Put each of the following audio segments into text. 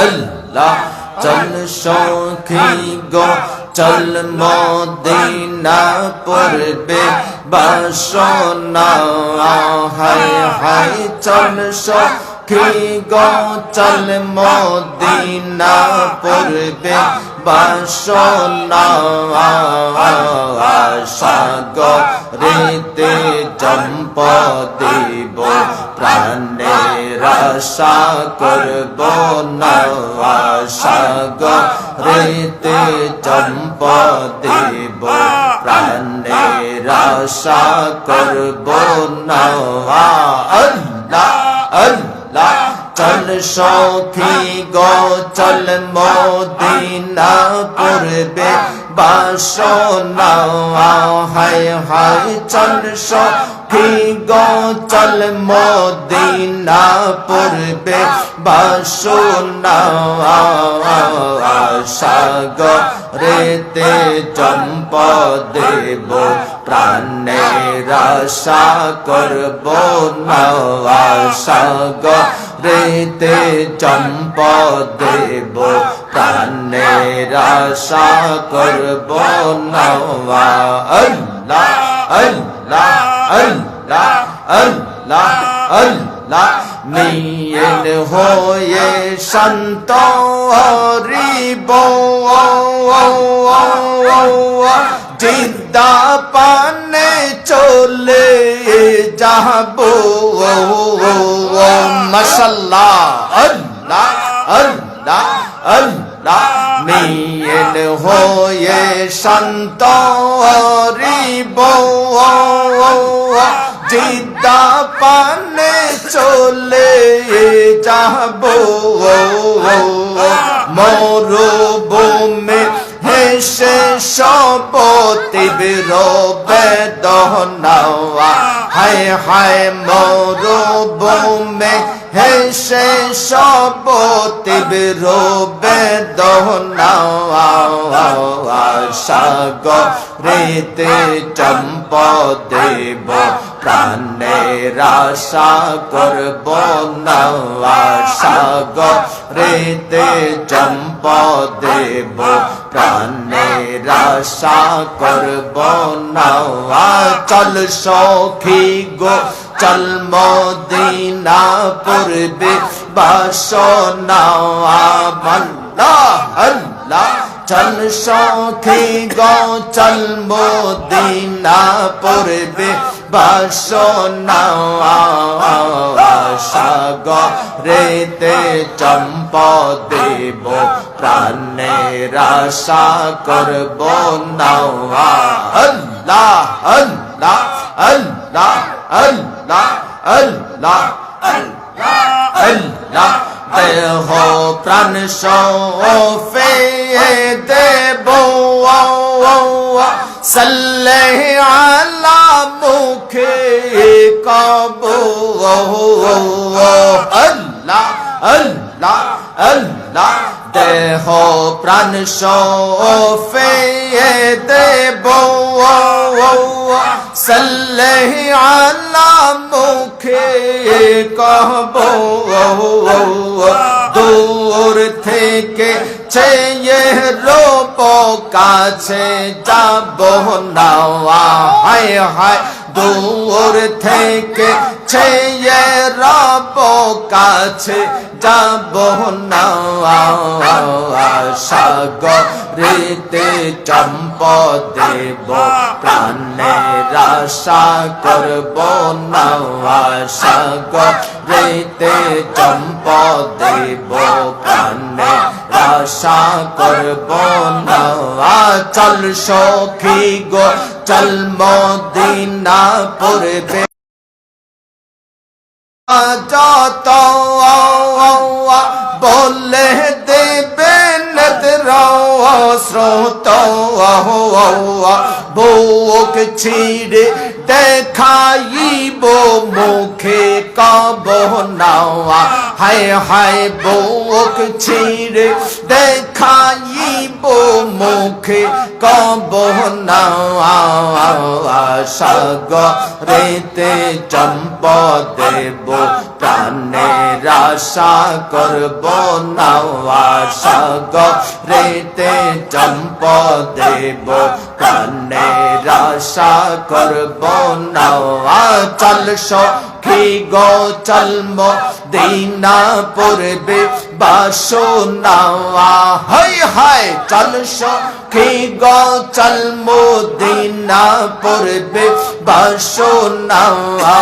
আল্লাহ চল সখী গো, চল মদিনা পড়বে, বাসনা হায় হায়। চল সখী গো, চল মদিনা পড়বে, বাসনা সাগরেতে জম্প দেব। প্রাণের আশা করব না সাগরেতে জম্প দেব। প্রাণের আশা করব না আল্লাহ আল্লাহ, চল সখী গো, চল মদিনা পড়বে বাসনা হায় হায়, চল সখী গো চল মদিনা পড়বে বাসনা সাগরেতে জম্প দেব প্রাণের আশা করব না সাগরেতে জম্প দেব প্রাণের আশা করব না আল্লাহ আল্লাহ নিয়ন হয়ে শান্ত হরিব জিন্দা পানে চলে যাব মশাল্লাহ আল্লাহ আল্লাহ আল্লাহ নিয়ন হয়ে শান্ত হরিব জিন্দা পানে চলে যাব, মরুভূমে হেসে সব তীব্র বেদনা হায় হায় মরুভূমে হেসে সব তীব্র বেদনা সাগরেতে চম্প দেব প্রাণের আশা করব না সাগরেতে চম্প দেব প্রাণের আশা করব না চল সখী গো চল মদিনা পূর্বে বাসনা আল্লাহ আল্লাহ। চল সখী গো, চল মদিনা পূর্বে বাসনা সাগরেতে চম্প দেব প্রাণের আশা করব না, আল্লাহ। আল্লাহ আল্লাহ আল্লাহ আল্লাহ আল্লাহ দেহ প্রাণ সফে দেব সাল্লে আলা মুখে কব আল্লাহ আল্লাহ আল্লাহ। দেহ প্রাণ সফে দেব। সাল্লে আলা মুখে কব দূর থেকে চেয়ে রোপ কাছে যাব। না হায় হায় দূর থেকে ছেয়ে রব কাছে যাব না। সাগরেতে চম্প দেব, প্রাণের আশা করব না। সাগরেতে চম্প দেব, প্রাণের আশা করব না। চল সখী গো চল মদিনা পড়বে। যত বলে দেবে স্রোত বুক ছিড়ে দেখাইব, মুখে কব নাওয়া। হায় হায় বুক ছিঁড়ে দেখাইব, মুখে কব নাওয়া সাগরেতে চম্প দেব প্রাণের আশা করব নাওয়া সাগরেতে চম্প দেব প্রাণের আশা করব নাওয়া চল সখী গো, চলম দিনা পূর্বে বাসো নাওয়া হাই হাই চল সখী গো, চলম দিনা পূর্বে বাসো নাওয়া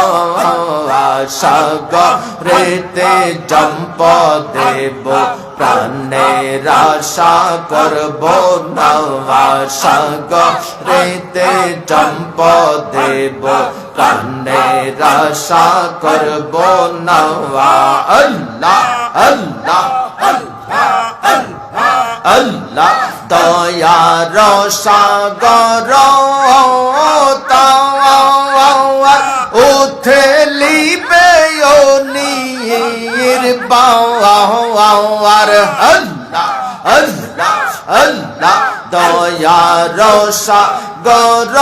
সাগরেতে জম্প দেব প্রাণের আশা করব নওয়া সাগরেতে জম্প দেব। প্রাণের আশা করব নওয়া আল্লাহ আল্লাহ আল্লাহ দয়ার সাগর নীর বাওয়ার আল্লাহ আল্লাহ আল্লাহ দয়ার সাগর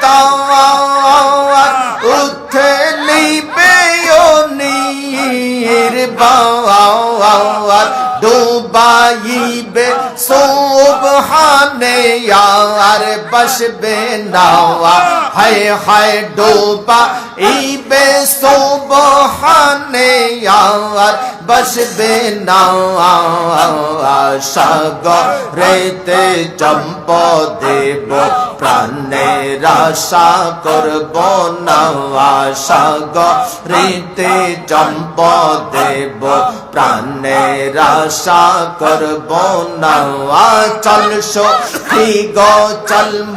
তাওয়ার উথলিবে ও নীর বাওয়ার সুবহানে আর বসবে নাওয়া হায় হায়, ডোবা ইবে সুবহানে আর বসবে নাওয়া সাগরেতে চম্প দেব আশা করব নাওয়া সাগরেতে চম্প দেব প্রাণের আশা করব নাওয়া চল সখী গো চলম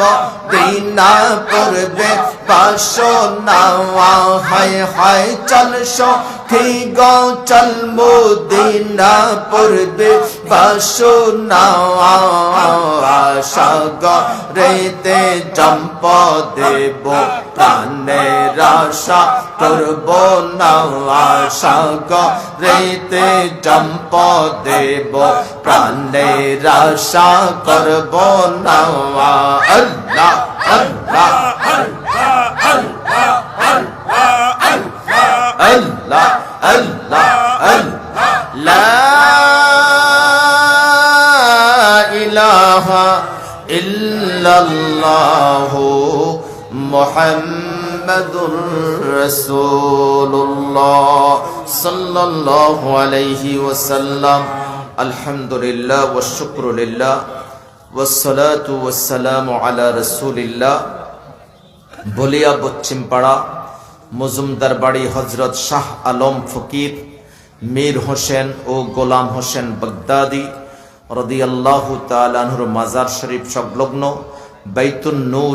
দিনা পূর্বে পাশো নাওয়া হায় হায় চল সখী গো চলম দিনা পূর্বে নাওয়া সাগরেতে জম্প দেব প্রাণের আশা করব নাওয়া সাগরেতে জম্প দেব প্রাণের আশা করব আল্লাহ আল্লাহ! ইল্লাল্লাহু মুহাম্মাদুর রাসূলুল্লাহ সাল্লাল্লাহু আলাইহি ওয়াসাল্লাম আলহামদুলিল্লাহ ওয়া শুকরু লিল্লাহ والصلاة والسلام على رسول الله বলিয়া পশ্চিমপাড়া মজুমদার বাড়ি হজরত শাহ আলম ফকির মীর হোসেন ও গোলাম হোসেন বগদাদি রদিয়াল্লাহু তাআলার মাজার শরীফ সংলগ্ন বাইতুন নূর